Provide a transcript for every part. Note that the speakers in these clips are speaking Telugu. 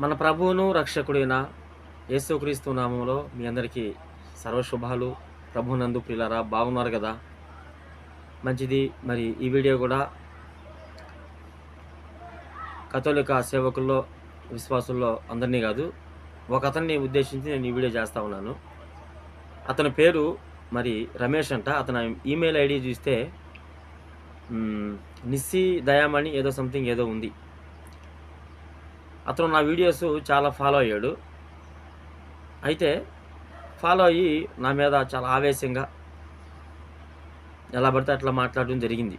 మన ప్రభువును రక్షకుడైన యేసుక్రీస్తు నామంలో మీ అందరికీ సర్వశుభాలు. ప్రభునందు ప్రిలరా బాగున్నారు కదా? మంచిది. మరి ఈ వీడియో కూడా కథోలిక సేవకుల్లో విశ్వాసుల్లో అందరినీ కాదు ఒక అతన్ని ఉద్దేశించి నేను ఈ వీడియో చేస్తూ ఉన్నాను. అతని పేరు మరి రమేష్ అంట. అతని ఈమెయిల్ ఐడి చూస్తే నిస్సి దయామణి ఏదో సంథింగ్ ఏదో ఉంది. అతను నా వీడియోస్ చాలా ఫాలో అయ్యాడు. అయితే ఫాలో అయ్యి నా మీద చాలా ఆవేశంగా ఎలా పడితే అట్లా మాట్లాడడం జరిగింది.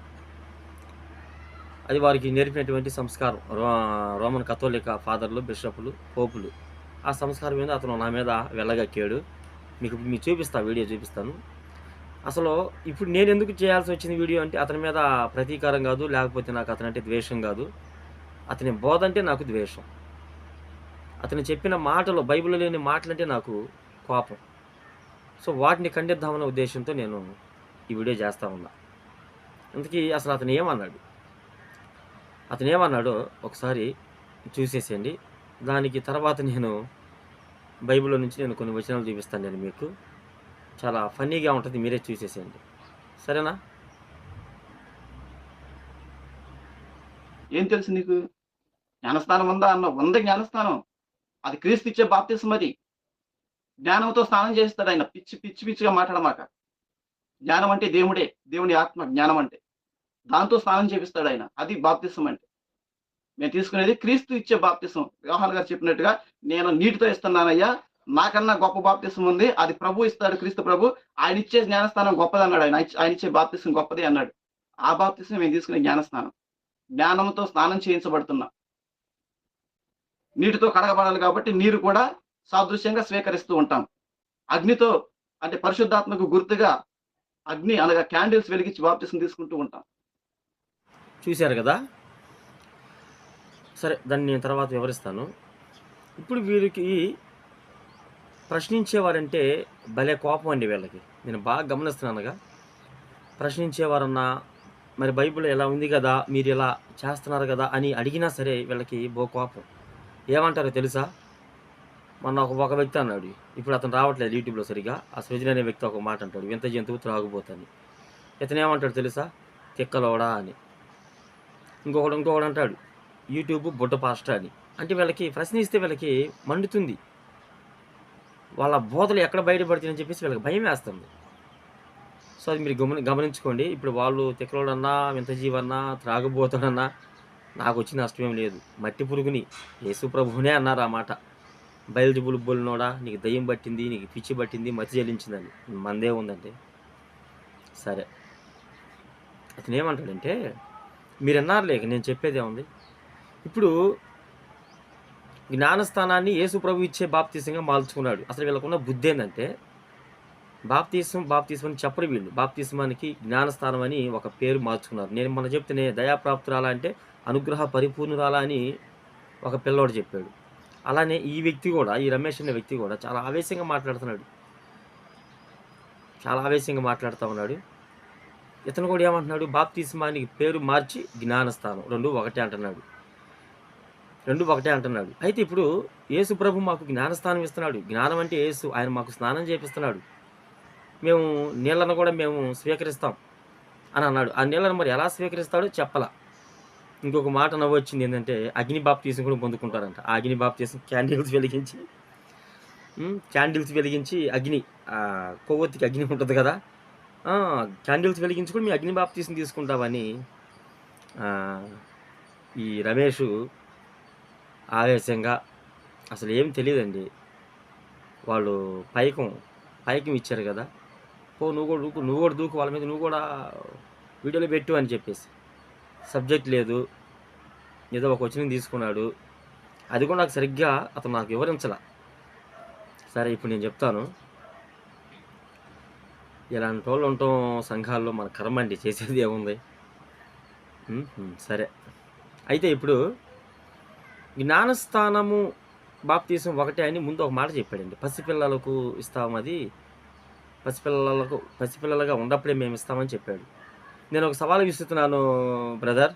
అది వారికి నేర్పినటువంటి సంస్కారం. రో రోమన్ కథోలిక ఫాదర్లు బిషప్లు పోపులు. ఆ సంస్కారం మీద అతను నా మీద వెళ్ళగక్కాడు మీకు మీకు చూపిస్తా వీడియో చూపిస్తాను. అసలు ఇప్పుడు నేను ఎందుకు చేయాల్సి వచ్చింది వీడియో అంటే అతని మీద ప్రతీకారం కాదు లేకపోతే నాకు అతనంటే ద్వేషం కాదు. అతని బోధ అంటే నాకు ద్వేషం. అతను చెప్పిన మాటలు బైబిల్లో లేని మాటలంటే నాకు కోపం. సో వాటిని ఖండిద్దామన్న ఉద్దేశంతో నేను ఈ వీడియో చేస్తా ఉన్నా. అందుకే అసలు అతను ఏమన్నాడు? అతను ఏమన్నాడో ఒకసారి చూసేసేయండి. దానికి తర్వాత నేను బైబిల్ నుంచి నేను కొన్ని వచనాలు చూపిస్తాను నేను మీకు. చాలా ఫన్నీగా ఉంటుంది మీరే చూసేసేయండి. సరేనా? ఏం తెలుసు నీకు? జ్ఞానస్నానం ఉందా? అన్న ఉంది జ్ఞానస్నానం. అది క్రీస్తు ఇచ్చే బాప్తిసం అది. జ్ఞానంతో స్నానం చేస్తాడు ఆయన. పిచ్చి పిచ్చి పిచ్చిగా మాట్లాడమాక. జ్ఞానం అంటే దేవుడే. దేవుని ఆత్మ జ్ఞానం అంటే. దాంతో స్నానం చేపిస్తాడు ఆయన. అది బాప్తిసం అంటే. మేము తీసుకునేది క్రీస్తు ఇచ్చే బాప్తిసం వ్యవహాన్ గారు చెప్పినట్టుగా నేను నీటితో ఇస్తున్నానయ్యా. నాకన్నా గొప్ప బాప్తిసం ఉంది. అది ప్రభు ఇస్తాడు క్రీస్తు ప్రభు. ఆయన ఇచ్చే జ్ఞానస్థానం గొప్పది అన్నాడు ఆయన. ఆయన ఇచ్చే బాప్తిసం గొప్పది అన్నాడు. ఆ బాప్తిసం మేము తీసుకునే జ్ఞానస్నానం జ్ఞానంతో స్నానం చేయించబడుతున్నాం. నీటితో కడగబడాలి కాబట్టి నీరు కూడా సాదృశ్యంగా స్వీకరిస్తూ ఉంటాం. అగ్నితో అంటే పరిశుద్ధాత్మకు గుర్తుగా అగ్ని అనగా క్యాండిల్స్ వెలిగించి బాప్తిసం తీసుకుంటూ ఉంటాం. చూశారు కదా? సరే దాన్ని నేను తర్వాత వివరిస్తాను. ఇప్పుడు వీరికి ప్రశ్నించేవారంటే భలే కోపం అండి వీళ్ళకి. నేను బాగా గమనిస్తున్నానుగా. ప్రశ్నించేవారన్నా మరి బైబిల్ ఎలా ఉంది కదా మీరు ఇలా చేస్తున్నారు కదా అని అడిగినా సరే వీళ్ళకి బో కోపం. ఏమంటారో తెలుసా? మొన్న ఒక ఒక వ్యక్తి అన్నాడు ఇప్పుడు అతను రావట్లేదు యూట్యూబ్లో సరిగా. ఆ సృజన అనే వ్యక్తి ఒక మాట అంటాడు వింత జంతువు త్రాగుపోతాను ఇతను ఏమంటాడు తెలుసా? తిక్కలోడా అని. ఇంకొకడు ఇంకొకడు అంటాడు యూట్యూబ్ బుడ్డ పాస్టర్ అని. అంటే వీళ్ళకి ప్రశ్నిస్తే వీళ్ళకి మండుతుంది. వాళ్ళ బోధలు ఎక్కడ బయటపడుతుందని చెప్పేసి వీళ్ళకి భయం వేస్తుంది. సో అది మీరు గమని గమనించుకోండి. ఇప్పుడు వాళ్ళు తిక్కలోడన్నా వింత జీవన్నా త్రాగుబోతాడన్నా నాకు వచ్చిన నష్టమేం లేదు. మట్టి పురుగుని యేసుప్రభునే అన్నారు ఆ మాట. బయలుజుబులు బొలినోడా నీకు దయ్యం పట్టింది నీకు పిచ్చి పట్టింది మతి చెల్లించిందని మందే ఉందంటే. సరే. అతను ఏమంటాడంటే మీరు అన్నారు లేక నేను చెప్పేదే ఉంది ఇప్పుడు జ్ఞానస్థానాన్ని యేసు ప్రభు ఇచ్చే బాప్తీసంగా మార్చుకున్నాడు అసలు వీళ్ళకున్న బుద్ధి ఏంటంటే బాప్తీసం బాప్తీసం అని చెప్పరు వీళ్ళు. బాప్తీసమానికి జ్ఞానస్థానం అని ఒక పేరు మార్చుకున్నారు. నేను మన చెప్తేనే దయాప్రాప్తురాలా అంటే అనుగ్రహ పరిపూర్ణురాల అని ఒక పిల్లోడు చెప్పాడు. అలానే ఈ వ్యక్తి కూడా ఈ రమేష్ అనే వ్యక్తి కూడా చాలా ఆవేశంగా మాట్లాడుతున్నాడు. చాలా ఆవేశంగా మాట్లాడుతూ ఉన్నాడు. ఇతను కూడా ఏమంటున్నాడు బాప్తిస్మానికి పేరు మార్చి జ్ఞానస్థానం. రెండు ఒకటే అంటున్నాడు. రెండు ఒకటే అంటున్నాడు. అయితే ఇప్పుడు యేసు ప్రభు మాకు జ్ఞానస్థానం ఇస్తున్నాడు. జ్ఞానం అంటే యేసు ఆయన మాకు స్నానం చేపిస్తున్నాడు. మేము నీళ్ళను కూడా మేము స్వీకరిస్తాం అని అన్నాడు. ఆ నీళ్ళను మరి ఎలా స్వీకరిస్తాడో చెప్పలా. ఇంకొక మాట నవ్వు వచ్చింది ఏంటంటే అగ్ని బాప్తీసం కూడా పొందుకుంటారంట. ఆ అగ్ని బాప్తీసం క్యాండిల్స్ వెలిగించి క్యాండిల్స్ వెలిగించి అగ్ని కొవ్వొత్తికి అగ్ని ఉంటుంది కదా. క్యాండిల్స్ వెలిగించి కూడా మీ అగ్ని బాప్తీసం తీసుకుంటామని ఈ రమేష్ ఆవేశంగా అసలు ఏం తెలియదండి. వాళ్ళు పైకం పైకం ఇచ్చారు కదా. పో నువ్వు కూడా దూకు నువ్వు కూడా దూకు వాళ్ళ మీద నువ్వు కూడా వీడియోలో పెట్టు అని చెప్పేసి. సబ్జెక్ట్ లేదు. ఏదో ఒక వచ్చిన తీసుకున్నాడు. అది కూడా నాకు సరిగ్గా అతను నాకు వివరించాల. సరే ఇప్పుడు నేను చెప్తాను. ఇలాంటి వాళ్ళు ఉండటం సంఘాల్లో మన కర్మ అండి. చేసేది ఏముంది? సరే. అయితే ఇప్పుడు జ్ఞానస్థానము బాప్తీసం ఒకటే అని ముందు ఒక మాట చెప్పాడండి. పసిపిల్లలకు ఇస్తాం అది. పసిపిల్లలకు పసిపిల్లలుగా ఉన్నప్పుడే మేము ఇస్తామని చెప్పాడు. నేను ఒక సవాలు విసురుతున్నాను బ్రదర్.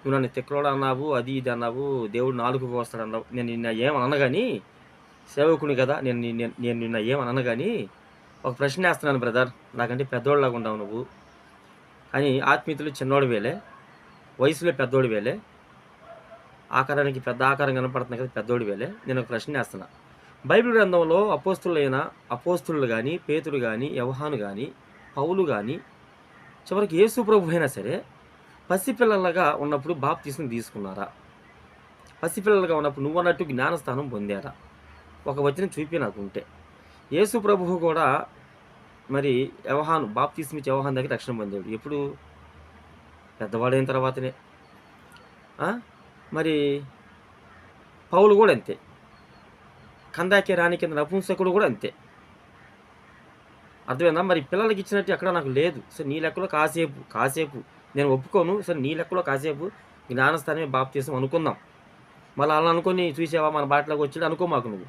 నువ్వు నన్ను తిక్కలోడు అన్నావు అది ఇది అన్నావు దేవుడు నాలుగు వస్తాడు అన్నావు. నేను నిన్న ఏమన్నా కానీ సేవకుని కదా నేను నేను నిన్న ఏమన్నా కానీ ఒక ప్రశ్న వేస్తున్నాను బ్రదర్. నాకంటే పెద్దోళ్ళలాగా ఉండవు నువ్వు. అని ఆత్మీయతలు చిన్నోడు వేలే వయసులో పెద్దోడు వేలే ఆకారానికి పెద్ద ఆకారం కనపడుతుంది కదా పెద్దోడు వేలే. నేను ఒక ప్రశ్న వేస్తున్నా. బైబిల్ గ్రంథంలో అపోస్తులైన అపోస్తులు కానీ పేతులు కానీ యవహాను కానీ పౌలు కానీ చివరికి యేసు ప్రభు అయినా సరే పసిపిల్లలుగా ఉన్నప్పుడు బాప్తీసం తీసుకున్నారా? పసిపిల్లలుగా ఉన్నప్పుడు నువ్వు అన్నట్టు జ్ఞానస్థానం పొందారా? ఒక వచనం చూపి నాకు ఉంటే యేసు ప్రభువు కూడా మరి యవహాను బాప్ ఇచ్చే యవహాన్ దగ్గర రక్షణ పొందాడు. ఎప్పుడు? పెద్దవాడైన తర్వాతనే. మరి పౌలు కూడా అంతే. కందాకే రాణి కింద నపుంసకుడు కూడా అంతే. అర్థమైందా? మరి పిల్లలకి ఇచ్చినట్టు ఎక్కడ నాకు లేదు. సో నీ లెక్కలో కాసేపు కాసేపు. నేను ఒప్పుకోను. సరే నీ లెక్కలో కాసేపు జ్ఞానస్థానమే బాప్తీసం అనుకుందాం. మళ్ళీ అలా అనుకొని చూసావా? మన బాటలోకి వచ్చాడు అనుకో మాకు నువ్వు.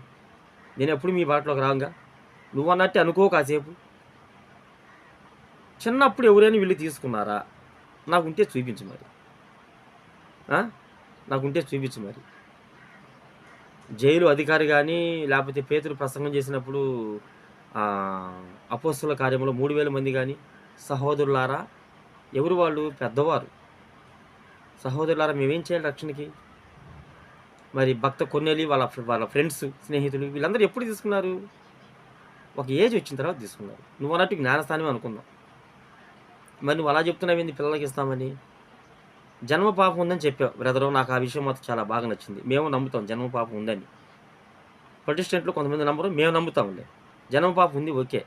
నేను ఎప్పుడు మీ బాటలోకి రాంగా? నువ్వు అన్నట్టు అనుకో కాసేపు. చిన్నప్పుడు ఎవరైనా వీళ్ళు తీసుకున్నారా? నాకుంటే చూపించు మరి. నాకుంటే చూపించు మరి. జైలు అధికారి కానీ లేకపోతే పేతులు ప్రసంగం చేసినప్పుడు అపోస్తుల కార్యంలో మూడు వేల మంది కానీ సహోదరులారా ఎవరు వాళ్ళు? పెద్దవారు. సహోదరులారా మేమేం చేయాలి రక్షణకి? మరి భక్త కొన్నెలి వాళ్ళ వాళ్ళ ఫ్రెండ్స్ స్నేహితులు వీళ్ళందరూ ఎప్పుడు తీసుకున్నారు? ఒక ఏజ్ వచ్చిన తర్వాత తీసుకున్నారు. నువ్వు అన్నట్టు జ్ఞానస్థానం అనుకుందాం. మరి నువ్వు అలా చెప్తున్నావేంది పిల్లలకి ఇస్తామని. జన్మ పాపం ఉందని చెప్పావు. బ్రదరు నాకు ఆ విషయం మాత్రం చాలా బాగా నచ్చింది. మేము నమ్ముతాం జన్మ పాపం ఉందని. ప్రొటెస్టెంట్లు కొంతమంది నమ్మరు మేము నమ్ముతాంలే. జన్మ పాపం ఉంది ఓకే.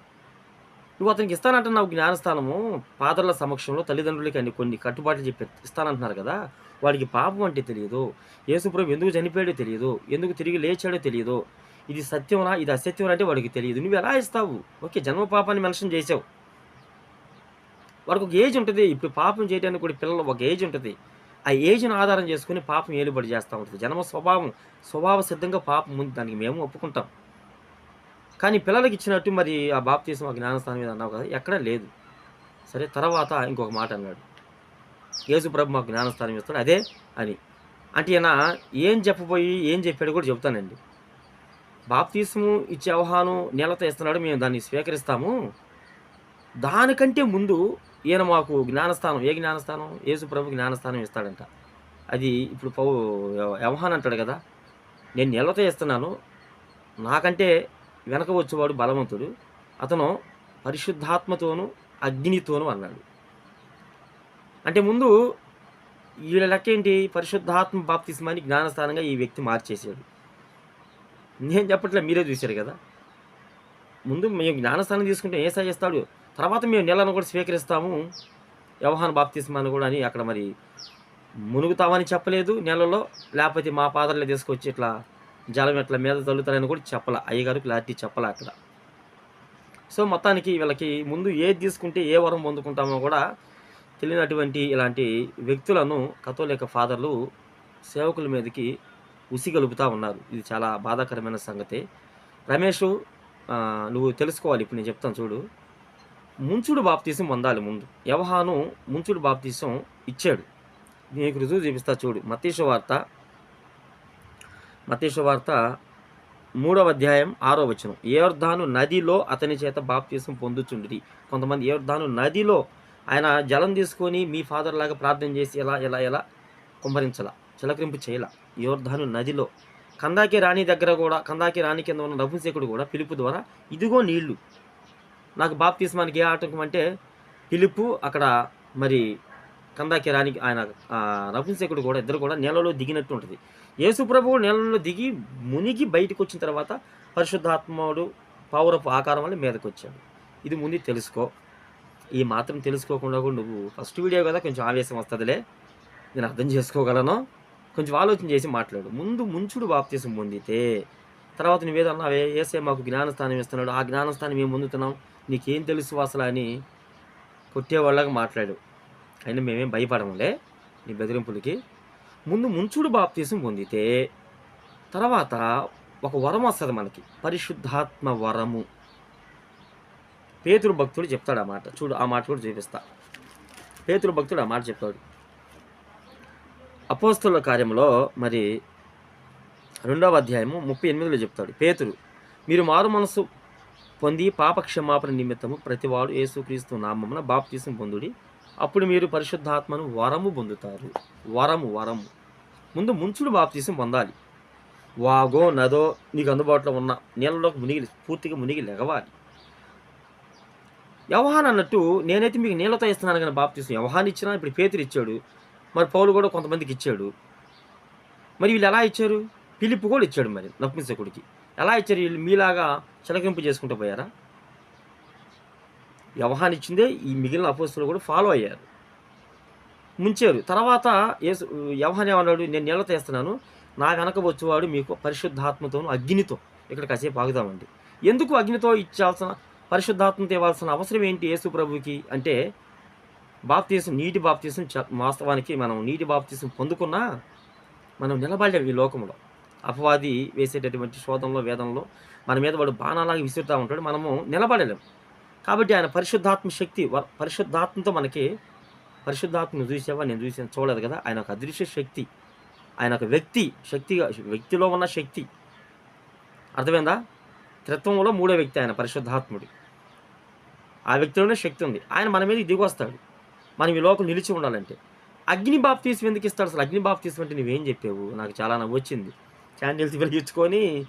నువ్వు అతనికి ఇస్తానంటున్నావు జ్ఞానస్థానము పాదర్ల సమక్షంలో తల్లిదండ్రులకి అన్ని కొన్ని కట్టుబాట్లు చెప్పి ఇస్తానంటున్నారు కదా వాడికి పాపం అంటే తెలియదు యేసుప్రభు ఎందుకు చనిపోయాడో తెలియదు ఎందుకు తిరిగి లేచాడో తెలియదు ఇది సత్యంనా ఇది అసత్యం అంటే వాడికి తెలియదు. నువ్వు ఎలా ఇస్తావు? ఓకే జన్మ పాపాన్ని మెన్షన్ చేసావు వాడికి ఒక ఏజ్ ఉంటుంది ఇప్పుడు పాపం చేయడానికి కూడా పిల్లలు ఒక ఏజ్ ఉంటుంది. ఆ ఏజ్ను ఆధారం చేసుకుని పాపం ఏలుబడి చేస్తూ ఉంటుంది. జన్మ స్వభావం స్వభావ సిద్ధంగా పాపం ఉంది దానికి మేము ఒప్పుకుంటాం. కానీ పిల్లలకి ఇచ్చినట్టు మరి ఆ బాప్తీసం ఆ జ్ఞానస్థానం మీద అన్నావు కదా ఎక్కడా లేదు. సరే తర్వాత ఇంకొక మాట అన్నాడు. యేసు ప్రభు మాకు జ్ఞానస్థానం ఇస్తాడు అదే అని. అంటే ఈయన ఏం చెప్పబోయి ఏం చెప్పాడు కూడా చెప్తానండి బాప్తీసము ఇచ్చే అవహానం నెలతో ఇస్తున్నాడు మేము దాన్ని స్వీకరిస్తాము. దానికంటే ముందు ఈయన మాకు జ్ఞానస్థానం ఏ జ్ఞానస్థానం? యేసు ప్రభు జ్ఞానస్థానం ఇస్తాడంట. అది ఇప్పుడు పౌ వ్యవహాన్ అంటాడు కదా. నేను నిలతో ఇస్తున్నాను నాకంటే వెనక వచ్చేవాడు బలవంతుడు. అతను పరిశుద్ధాత్మతోనూ అగ్నితోనూ అన్నాడు. అంటే ముందు వీళ్ళ లెక్క ఏంటి? పరిశుద్ధాత్మ బాప్తిస్మాని జ్ఞానస్థానంగా ఈ వ్యక్తి మార్చేశాడు. నేను చెప్పట్లే మీరే చూశారు కదా. ముందు మేము జ్ఞానస్థానం తీసుకుంటే ఏ చేస్తాడు తర్వాత మేము నెలను కూడా స్వీకరిస్తాము. వ్యవహాన బాప్తిస్మాన్ని కూడా అని అక్కడ మరి మునుగుతామని చెప్పలేదు నెలలో. లేకపోతే మా పాదర్లే తీసుకొచ్చి ఇట్లా జలం ఇట్లా మీద తల్లుతారని కూడా చెప్పాల. అయ్యగారు క్లారిటీ చెప్పాల అక్కడ. సో మొత్తానికి వీళ్ళకి ముందు ఏది తీసుకుంటే ఏ వరం పొందుకుంటామో కూడా తెలియనటువంటి ఇలాంటి వ్యక్తులను కథోలిక ఫాదర్లు సేవకుల మీదకి ఉసిగలుపుతూ ఉన్నారు. ఇది చాలా బాధాకరమైన సంగతి. రమేష్ నువ్వు తెలుసుకోవాలి. ఇప్పుడు నేను చెప్తాను చూడు. ముంచుడు బాప్తీసం పొందాలి ముందు. యవహాను ముంచుడు బాప్తీసం ఇచ్చాడు. నీకు రుజువు చూపిస్తా చూడు. మతీశ వార్త మతీష వార్త మూడవ అధ్యాయం ఆరో వచనం ఏర్ధాను నదిలో అతని చేత బాప్తీసం పొందుచుండి కొంతమంది ఏర్ధాను నదిలో ఆయన జలం తీసుకొని మీ ఫాదర్ లాగా ప్రార్థన చేసి ఎలా ఎలా ఎలా కుంభరించాల చిలకరింపు చేయాల. యోర్ధాను నదిలో కందాకి రాణి దగ్గర కూడా కందాకి రాణి కింద ఉన్న నపుంసకుడు కూడా పిలుపు ద్వారా ఇదిగో నీళ్ళు. నాకు బాప్తీస్మానికి ఏ ఆటంకం అంటే పిలుపు అక్కడ మరి కందాకి రాణికి ఆయన ఆ, నపుంసకుడు కూడా ఇద్దరు కూడా నీళ్ళలో దిగినట్టు ఉంటుంది. యేసుప్రభువు నీళ్ళలో దిగి మునిగి బయటకు వచ్చిన తర్వాత పరిశుద్ధాత్ముడు పౌరపు ఆకారం వల్ల మీదకు వచ్చాడు ఇది ముందు తెలుసుకో. ఈ మాత్రం తెలుసుకోకుండా కూడా నువ్వు ఫస్ట్ వీడియో కదా కొంచెం ఆవేశం వస్తుందిలే. నేను అర్థం చేసుకోగలను. కొంచెం ఆలోచన చేసి మాట్లాడు. ముందు ముంచుడు బాప్తీసం పొందితే తర్వాత నువ్వేదన్నా ఏసే మాకు జ్ఞానస్థానం ఇస్తున్నాడు ఆ జ్ఞానస్థానం మేము పొందుతున్నాం? నీకేం తెలుసు అసలు అని కొట్టేవాళ్ళగా మాట్లాడు. అయినా మేమేం భయపడములే నీ బెదిరింపులకి. ముందు ముంచుడు బాప్తీసం పొందితే తర్వాత ఒక వరం వస్తుంది మనకి పరిశుద్ధాత్మ వరము. పేతురు భక్తుడు చెప్తాడు ఆ మాట. చూడు ఆ మాట కూడా చూపిస్తా. పేతురు భక్తుడు ఆ మాట చెప్తాడు. అపోస్తుల కార్యంలో మరి రెండవ అధ్యాయము ముప్పై ఎనిమిదిలో చెప్తాడు. పేతురు మీరు మారు మనసు పొంది పాపక్షమాపణ నిమిత్తము ప్రతివాడు యేసుక్రీస్తు నామమున బాప్తీసం పొందుడి. అప్పుడు మీరు పరిశుద్ధాత్మను వరము పొందుతారు. వరము వరము. ముందు ముంచుడు బాప్తీసం పొందాలి. వాగో నదో నీకు అందుబాటులో ఉన్న నీళ్ళలోకి మునిగి పూర్తిగా మునిగి లెగవాలి వ్యవహాన్ అన్నట్టు నేనైతే మీకు నీళ్ళతో ఇస్తున్నాను కానీ బాప్తీసం వ్యవహాన్ ఇచ్చినా ఇప్పుడు పేతురు ఇచ్చాడు. మరి పౌలు కూడా కొంతమందికి ఇచ్చాడు. మరి వీళ్ళు ఎలా ఇచ్చారు? పిలుపు కూడా ఇచ్చాడు మరి నపుంసకుడికి ఎలా ఇచ్చారు? వీళ్ళు మీలాగా చిలకింపు చేసుకుంటూ పోయారా? వ్యవహాన్ ఇచ్చిందే ఈ మిగిలిన అపోస్తులు కూడా ఫాలో అయ్యారు. ముంచారు. తర్వాత యేసు యవహన్ ఏమన్నాడు నేను నీళ్ళ తీస్తున్నాను నా వెనక వచ్చేవాడు మీకు పరిశుద్ధాత్మతోను అగ్నితో. ఇక్కడ కాసేపు ఆగుదామండి. ఎందుకు అగ్నితో ఇచ్చాల్సిన పరిశుద్ధాత్మతో ఇవ్వాల్సిన అవసరం ఏంటి యేసు ప్రభుకి అంటే బాప్తీసం నీటి బాప్తీసం చ- వాస్తవానికి మనం నీటి బాప్తీసం పొందుకున్నా మనం నిలబడలేం ఈ లోకంలో. అపవాది వేసేటటువంటి శోధంలో వేదంలో మన మీద వాడు బాణాలాగా విసురుతూ ఉంటాడు. మనము నిలబడలేం. కాబట్టి ఆయన పరిశుద్ధాత్మ శక్తి పరిశుద్ధాత్మతో మనకి పరిశుద్ధాత్మను చూసావా? నేను చూసాను చూడలేదు కదా? ఆయన ఒక అదృశ్య శక్తి. ఆయన ఒక వ్యక్తి. శక్తిగా వ్యక్తిలో ఉన్న శక్తి. అర్థమైందా? త్రిత్వంలో మూడో వ్యక్తి ఆయన పరిశుద్ధాత్ముడు. ఆ వ్యక్తిలోనే శక్తి ఉంది. ఆయన మన మీద దిగొస్తాడు. మనం ఈ లోకం నిలిచి ఉండాలంటే. అగ్ని బాప్తీసం ఎందుకు ఇస్తాడు అసలు? అగ్ని బాప్తీసం అంటే నువ్వేం చెప్పావు? నాకు చాలా నవ్వు వచ్చింది. క్యాండిల్స్ వెలిగించుకొని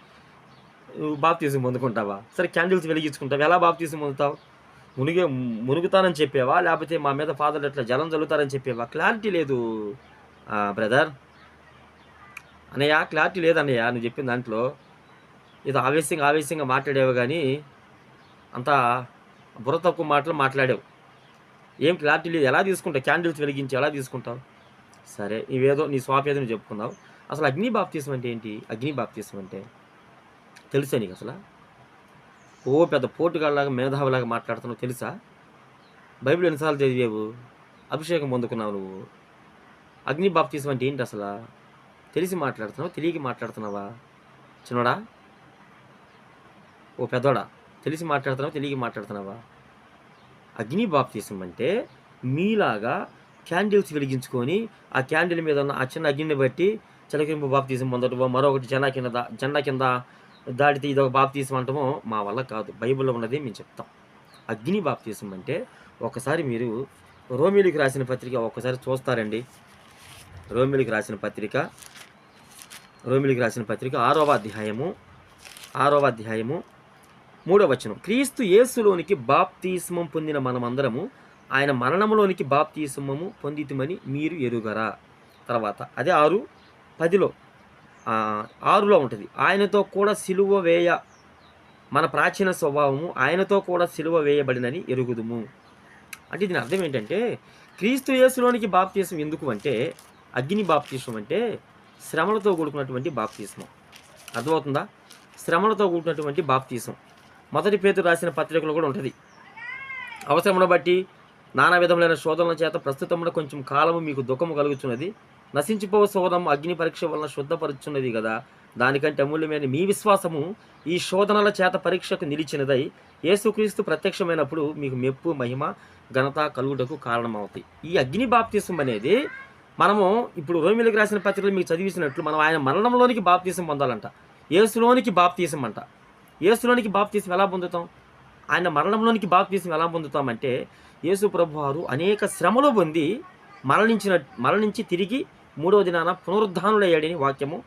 నువ్వు బాప్తీసం పొందుకుంటావా? సరే క్యాండిల్స్ వెలిగించుకుంటావు. ఎలా బాప్తీసం పొందుతావు? మునిగే మునుగుతానని చెప్పేవా? లేకపోతే మా మీద ఫాదర్లు ఎట్లా జలం చల్లుతారని చెప్పేవా? క్లారిటీ లేదు. బ్రదర్. అన్నయ్య క్లారిటీ లేదన్నయ్య నువ్వు చెప్పిన దాంట్లో. ఏదో ఆవేశంగా ఆవేశంగా మాట్లాడేవు కానీ అంత బుర్ర తక్కువ మాటలు మాట్లాడావు. ఏం క్లారిటీ లేదు. ఎలా తీసుకుంటావు? క్యాండిల్స్ వెలిగించి ఎలా తీసుకుంటావు? సరే నీవేదో నీ స్వాపేదో నువ్వు చెప్పుకున్నావు. అసలు అగ్ని బాప్తీసం అంటే ఏంటి? అగ్ని బాప్తీసం అంటే తెలుసా నీకు అసలు? ఓ పెద్ద పోటుగాళ్ళలాగా మేధావిలాగా మాట్లాడుతున్నావు తెలుసా? బైబిల్ ఎన్నిసార్లు చదివావు? అభిషేకం పొందుకున్నావు నువ్వు? అగ్ని బాప్తీసం అంటే ఏంటి అసలు? తెలిసి మాట్లాడుతున్నావు? తెలియక మాట్లాడుతున్నావా? చిన్నోడా? ఓ పెద్దోడా? తెలిసి మాట్లాడుతున్నావా? తెలియక మాట్లాడుతున్నావా? అగ్ని బాప్తీసం అంటే మీలాగా క్యాండిల్స్ వెలిగించుకొని ఆ క్యాండిల్ మీద ఉన్న ఆ చిన్న అగ్నిని బట్టి చిలకింపు బాప్తీసం పొందటమో మరొకటి జెండా కింద జెండా కింద దాడితే ఇదొక బాప్తీసం అంటమో? మా వల్ల కాదు. బైబిల్లో ఉన్నది మేము చెప్తాం. అగ్ని బాప్తీసం అంటే ఒకసారి మీరు రోమిలికి రాసిన పత్రిక ఒక్కసారి చూస్తారండి. రోమిలికి రాసిన పత్రిక రోమిలికి రాసిన పత్రిక ఆరవ అధ్యాయము ఆరవ అధ్యాయము మూడవ వచనం. క్రీస్తు యేసులోనికి బాప్తీస్మం పొందిన మనమందరము ఆయన మరణంలోనికి బాప్తీస్మము పొందితమని మీరు ఎరుగరా? తర్వాత అదే ఆరు పదిలో ఆరులో ఉంటుంది. ఆయనతో కూడా సిలువ వేయ మన ప్రాచీన స్వభావము ఆయనతో కూడా సిలువ వేయబడినని ఎరుగుదుము. అంటే దీని అర్థం ఏంటంటే క్రీస్తు యేసులోనికి బాప్తీసం ఎందుకు అంటే అగ్ని బాప్తీసం అంటే శ్రమలతో కూడుకున్నటువంటి బాప్తీసం అర్థమవుతుందా? శ్రమలతో కూడుకున్నటువంటి బాప్తీసం. మొదటి పేరు రాసిన పత్రికలో కూడా ఉంటుంది. అవసరమును బట్టి నానా విధములైన శోధనల చేత ప్రస్తుతంలో కొంచెం కాలము మీకు దుఃఖము కలుగుతున్నది నశించిపో శోధం అగ్ని పరీక్ష వలన శుద్ధపరుచున్నది కదా. దానికంటే అమూల్యమైన మీ విశ్వాసము ఈ శోధనల చేత పరీక్షకు నిలిచినదై యేసుక్రీస్తు ప్రత్యక్షమైనప్పుడు మీకు మెప్పు మహిమ ఘనత కలుగుటకు కారణమవుతాయి. ఈ అగ్ని బాప్తీసం అనేది మనము ఇప్పుడు రోమిలకు రాసిన పత్రికలు మీకు చదివించినట్లు మనం ఆయన మరణంలోనికి బాప్తీసం పొందాలంట. యేసులోనికి బాప్తీసం అంట. యేసులోనికి బాప్తీసం ఎలా పొందుతాం? ఆయన మరణంలోనికి బాప్తీసం ఎలా పొందుతామంటే యేసు ప్రభు వారు అనేక శ్రమలు పొంది మరణించిన మరణించి తిరిగి మూడవ దినాన పునరుద్ధానుడయ్యాడని వాక్యము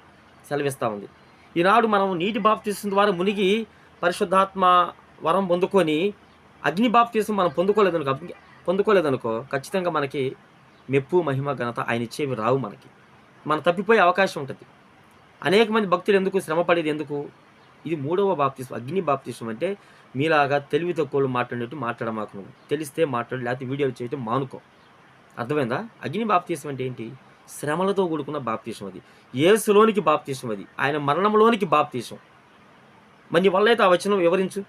సెలవిస్తూ ఉంది. ఈనాడు మనం నీటి బాప్తీసం ద్వారా మునిగి పరిశుద్ధాత్మ వరం పొందుకొని అగ్ని బాప్తీసం మనం పొందుకోలేదనుకో పొందుకోలేదనుకో ఖచ్చితంగా మనకి మెప్పు మహిమ ఘనత ఆయన ఇచ్చేవి రావు మనకి. మనం తప్పిపోయే అవకాశం ఉంటుంది. అనేక మంది భక్తులు ఎందుకు శ్రమ పడేది ఎందుకు? ఇది మూడవ బాప్తీసం అగ్ని బాప్తీసం అంటే మీలాగా తెలివి తక్కువలు మాట్లాడేట్టు మాట్లాడమాకు నువ్వు తెలిస్తే మాట్లాడు లేకపోతే వీడియోలు చేయటం మానుకో. అర్థమైందా? అగ్ని బాప్తీసం అంటే ఏంటి? శ్రమలతో కూడుకున్న బాప్తీసం అది. ఏసులోనికి బాప్తీసం అది. ఆయన మరణంలోనికి బాప్తీసం. మరి నీ వల్ల అయితే ఆ వచనం వివరించు.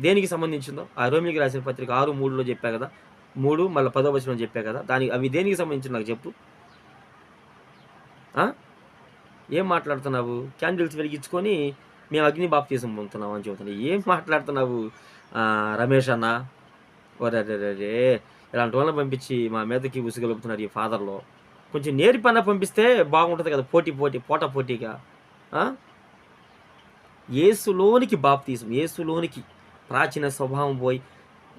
దేనికి సంబంధించిందో? ఆ రోమిలికి రాసిన పత్రిక ఆరు మూడులో చెప్పా కదా. మూడు మళ్ళీ పదో వచనం చెప్పా కదా. దానికి అవి దేనికి సంబంధించి నాకు చెప్పు. ఏం మాట్లాడుతున్నావు? క్యాండిల్స్ వెలిగించుకొని మేము అగ్ని బాప్తీసం పొందుతున్నాం అని చెబుతున్నావు ఏం మాట్లాడుతున్నావు? రమేష్ అన్న. ఒరే ఇలాంటి వాళ్ళని పంపించి మా మీదకి ఉసిగలుపుతున్నారు ఈ ఫాదర్లో. కొంచెం నేరి పన్న పంపిస్తే బాగుంటుంది కదా పోటీ పోటీ పోట పోటీగా. ఏసులోనికి బాప్తీసం ఏసులోనికి ప్రాచీన స్వభావం పోయి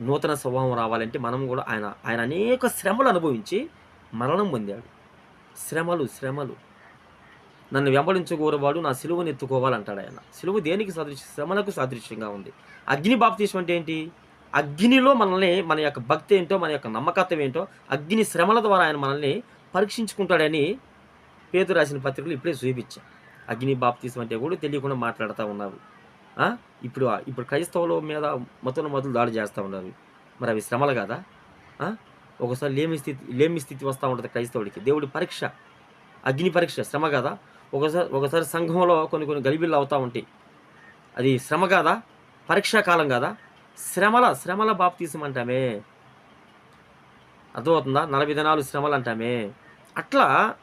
నూతన స్వభావం రావాలంటే మనం కూడా ఆయన ఆయన అనేక శ్రమలు అనుభవించి మరణం పొందాడు. శ్రమలు శ్రమలు. నన్ను వెంబడించగోరవాడు నా సిలువను ఎత్తుకోవాలంటాడు ఆయన. సిలువ దేనికి సదృశ్య? శ్రమలకు సాదృశ్యంగా ఉంది. అగ్ని బాప్తీసం అంటే ఏంటి? అగ్నిలో మనల్ని మన యొక్క భక్తి ఏంటో మన యొక్క నమ్మకత్వం ఏంటో అగ్ని శ్రమల ద్వారా ఆయన మనల్ని పరీక్షించుకుంటాడని పేరు రాసిన పత్రికలు ఇప్పుడే చూపించా. అగ్ని బాప్తీసం అంటే కూడా తెలియకుండా మాట్లాడుతూ ఉన్నారు. ఇప్పుడు ఇప్పుడు క్రైస్తవుల మీద మతుల మొదలు దాడి చేస్తూ ఉన్నారు. మరి అవి శ్రమలు కదా? ఒకసారి లేమి స్థితి లేమి స్థితి వస్తూ ఉంటుంది క్రైస్తవుడికి. దేవుడి పరీక్ష. అగ్ని పరీక్ష. శ్రమ కదా? ఒకసారి ఒకసారి సంఘంలో కొన్ని కొన్ని గలిబిళ్ళు అవుతూ ఉంటాయి అది శ్రమ కాదా? పరీక్షాకాలం కాదా? శ్రమల శ్రమల బాప్తీసం అంటామే. అర్థమవుతుందా? నలభై దినాలు శ్రమలు అంటామే. అట్లా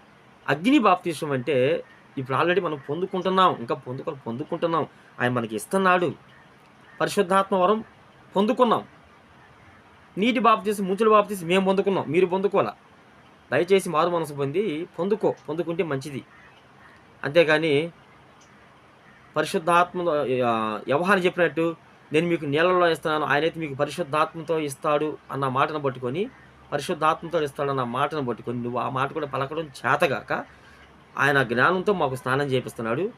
అగ్ని బాప్తీసం అంటే ఇప్పుడు ఆల్రెడీ మనం పొందుకుంటున్నాం ఇంకా పొందుకు పొందుకుంటున్నాం. ఆయన మనకి ఇస్తున్నాడు. పరిశుద్ధాత్మ వరం పొందుకున్నాం. నీటి బాప్తీసం ముంచుల బాప్తీసం మేము పొందుకున్నాం. మీరు పొందుకోవాలా? దయచేసి మారు మనసు పొంది పొందుకో. పొందుకుంటే మంచిది. అంతేగాని పరిశుద్ధాత్మ వ్యవహారం చెప్పినట్టు నేను మీకు నీళ్ళలో ఇస్తున్నాను ఆయనైతే మీకు పరిశుద్ధాత్మతో ఇస్తాడు అన్న మాటను పట్టుకొని పరిశుద్ధాత్మతో ఇస్తాడన్న మాటను పట్టుకొని నువ్వు ఆ మాట కూడా పలకడం చేతగాక ఆయన జ్ఞానంతో మాకు స్నానం చేపిస్తున్నాడు.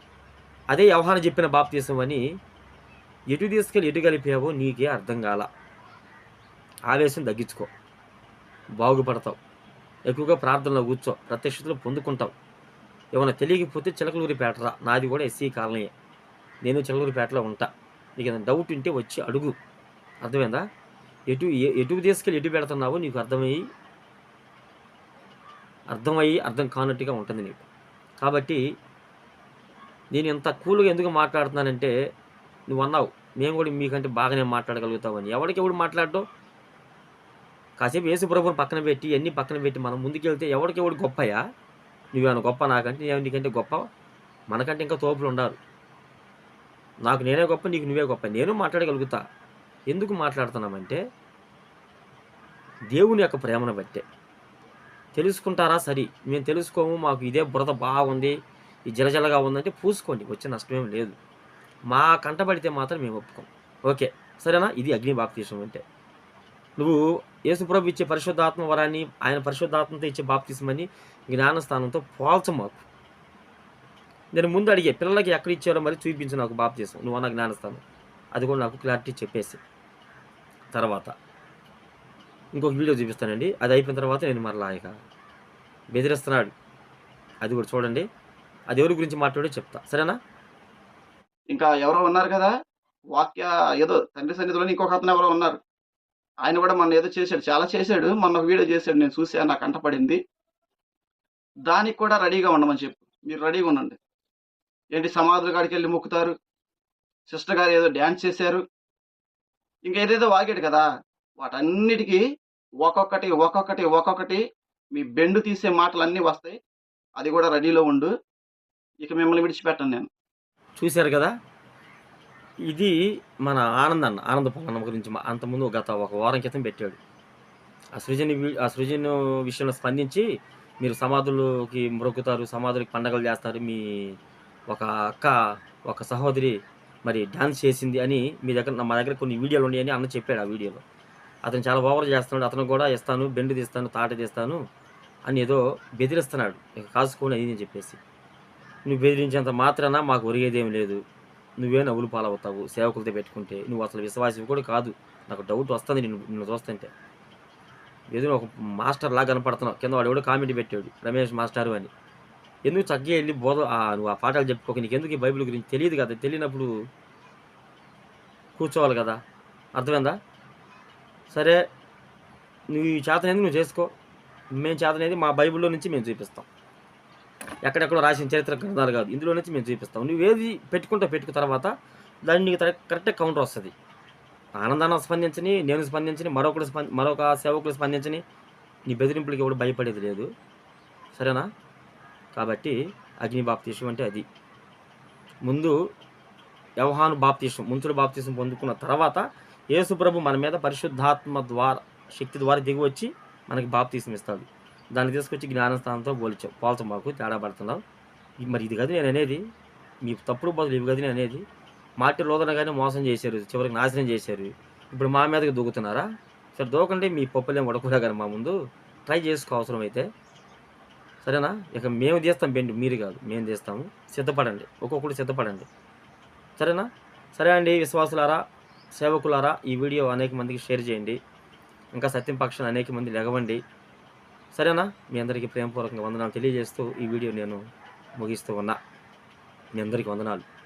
అదే వ్యవహారం చెప్పిన బాప్తీసం అని ఎటు తీసుకెళ్ళి ఎటు కలిపావో నీకే అర్థం కాల. ఆవేశం తగ్గించుకో. బాగుపడతావు. ఎక్కువగా ప్రార్థనలో కూర్చో. ప్రత్యక్షతలు పొందుకుంటావు. ఏమైనా తెలియకపోతే చిలకలూరిపేటరా నాది కూడా ఎస్సీ కాలనీ నేను చిలకలూరిపేటలో ఉంటా. నీకు ఏదైనా డౌట్ ఉంటే వచ్చి అడుగు. అర్థమైందా? ఎటు ఎటు తీసుకెళ్ళి ఎటు పెడుతున్నావో నీకు అర్థమయ్యి అర్థమయ్యి అర్థం కానట్టుగా ఉంటుంది నీకు. కాబట్టి నేను ఇంత కూల్గా ఎందుకు మాట్లాడుతున్నానంటే నువ్వు అన్నావు మేము కూడా మీకంటే బాగానే మాట్లాడగలుగుతామని. ఎవరికి ఎవడు మాట్లాడటం కాసేపు యేసు ప్రభుని పక్కన పెట్టి అన్నీ పక్కన పెట్టి మనం ముందుకెళ్తే ఎవరికి ఎవడు గొప్పయా? నువ్వేమైనా గొప్ప నాకంటే నేను నీకంటే గొప్ప? మనకంటే ఇంకా తోపులు ఉండాలి నాకు నేనే గొప్ప నీకు నువ్వే గొప్ప. నేను మాట్లాడగలుగుతా. ఎందుకు మాట్లాడుతున్నామంటే దేవుని యొక్క ప్రేమను బట్టే. తెలుసుకుంటారా? సరే. మేము తెలుసుకోము మాకు ఇదే బురద బాగుంది ఈ జలజలగా ఉందంటే పూసుకోండి వచ్చే నష్టమేం లేదు. మా కంటబడితే మాత్రం మేము ఒప్పుకోం. ఓకే. సరేనా? ఇది అగ్ని బాప్తీసం అంటే. నువ్వు యేసుప్రభు ఇచ్చే పరిశుద్ధాత్మ వరాన్ని ఆయన పరిశుద్ధాత్మతో ఇచ్చే బాప్తీసమని జ్ఞానస్థానంతో పోల్చం మాకు. నేను ముందు అడిగే పిల్లలకి ఎక్కడ ఇచ్చారో మరి చూపించు నాకు బాప్తీసం నువ్వు అన్న జ్ఞానస్థానం. అది కూడా నాకు క్లారిటీ చెప్పేసి. తర్వాత. ఇంకొక వీడియో చూపిస్తానండి. అది అయిపోయిన తర్వాత నేను మరలా ఇక బెదిరిస్తున్నాడు. అది కూడా చూడండి. అది ఎవరి గురించి మాట్లాడో చెప్తా. సరేనా? ఇంకా ఎవరో ఉన్నారు కదా? వాక్య ఏదో తండ్రి సన్నిధిలో ఇంకొక అతను ఎవరో ఉన్నారు. ఆయన కూడా మొన్న ఏదో చేశాడు. చాలా చేశాడు. మొన్న వీడియో చేశాడు. నేను చూసా నాకు కంటపడింది దానికి కూడా రెడీగా ఉండమని చెప్పు. మీరు రెడీగా ఉండండి. ఏంటి సమాధుల కాడికి వెళ్ళి మొక్కుతారు? సిస్టర్ గారు ఏదో డ్యాన్స్ చేశారు. ఇంకా ఏదేదో వాగాడు కదా. వాటన్నిటికీ ఒక్కొక్కటి ఒక్కొక్కటి ఒక్కొక్కటి మీ బెండు తీసే మాటలన్నీ వస్తాయి. అది కూడా రెడీలో ఉండు. ఇక మిమ్మల్ని విడిచిపెట్టను నేను. చూశారు కదా? ఇది మన ఆనంద్ అన్న ఆనంద పల్లన్న గురించి మా- అంతకుముందు గత ఒక వారం క్రితం పెట్టాడు. ఆ సృజన్ ఆ సృజన్ విషయంలో స్పందించి మీరు సమాధులకి మ్రొక్కుతారు సమాధులకి పండగలు చేస్తారు. మీ ఒక అక్క ఒక సహోదరి మరి డాన్స్ చేసింది అని మీ దగ్గర మా దగ్గర కొన్ని వీడియోలు ఉన్నాయని అన్న చెప్పాడు ఆ వీడియోలో. అతను చాలా ఓవర్ చేస్తున్నాడు అతను కూడా ఇస్తాను బెండు తీస్తాను తాట తీస్తాను అని ఏదో బెదిరిస్తున్నాడు. ఇక కాసుకోని అది అని చెప్పేసి. నువ్వు బెదిరించేంత మాత్రాన మాకు ఒరిగేదేం లేదు. నువ్వే నవ్వులు పాలవుతావు సేవకులతో పెట్టుకుంటే. నువ్వు అసలు విశ్వాసం కూడా కాదు. నాకు డౌట్ వస్తుంది నిన్ను నిన్ను చూస్తుంటే. ఏదో ఒక మాస్టర్ లాగా కనపడుతున్నావు. కింద వాడు ఎవడో కామెంట్ పెట్టాడు. రమేష్ మాస్టారు అని. ఎందుకు చక్కగా వెళ్ళి బోధ ఆ నువ్వు ఆ పాఠాలు చెప్పుకోక నీకు ఎందుకు ఈ బైబిల్ గురించి? తెలియదు కదా తెలియనప్పుడు కూర్చోవాలి కదా. అర్థమైందా? సరే నువ్వు ఈ చేతనేది నువ్వు చేసుకో. మేము చేతనేది మా బైబిల్లో నుంచి మేము చూపిస్తాం. ఎక్కడెక్కడో రాసిన చరిత్ర గ్రంథాలు కాదు ఇందులో నుంచి మేము చూపిస్తాం. నువ్వు ఏది పెట్టుకుంటా పెట్టుకున్న తర్వాత దాన్ని నీకు కరెక్ట్గా కౌంటర్ వస్తుంది. ఆనందాన్ని స్పందించని నేను స్పందించని మరొకరు స్పంది మరొక సేవకులు స్పందించని నీ బెదిరింపులకి ఎవడు భయపడేది లేదు. సరేనా? కాబట్టి అగ్ని బాప్తీసం అంటే అది. ముందు వ్యవహాను బాప్తీసం ముంచుడు బాప్తీసం పొందుకున్న తర్వాత యేసుప్రభు మన మీద పరిశుద్ధాత్మ ద్వారా శక్తి ద్వారా దిగి వచ్చి మనకి బాప్తీసం ఇస్తాడు. దాన్ని తీసుకొచ్చి జ్ఞానస్థానంతో పోల్చాం పోల్చం మాకు తేడా పడుతున్నావు. మరి ఇది కదా నేను అనేది. మీ తప్పుడు బదులు ఇవి కదా నేను అనేది. మాటి లోదన కానీ మోసం చేశారు చివరికి నాశనం చేశారు. ఇప్పుడు మా మీదకి దూకుతున్నారా? సరే దూకండి మీ పప్పులేం ఉడకూడా కానీ మా ముందు. ట్రై చేసుకో అవసరం అయితే సరేనా? ఇక మేము తీస్తాం బెండి మీరు కాదు మేము తీస్తాము. సిద్ధపడండి ఒక్కొక్కటి సిద్ధపడండి. సరేనా? సరే అండి విశ్వాసులారా సేవకులారా ఈ వీడియో అనేక మందికి షేర్ చేయండి. ఇంకా సత్యం పక్షాన్ని అనేక మంది లెగవండి సరేనా? మీ అందరికీ ప్రేమపూర్వకంగా వందనాలు తెలియజేస్తూ ఈ వీడియో నేను ముగిస్తూ ఉన్నా. మీ అందరికీ వందనాలు.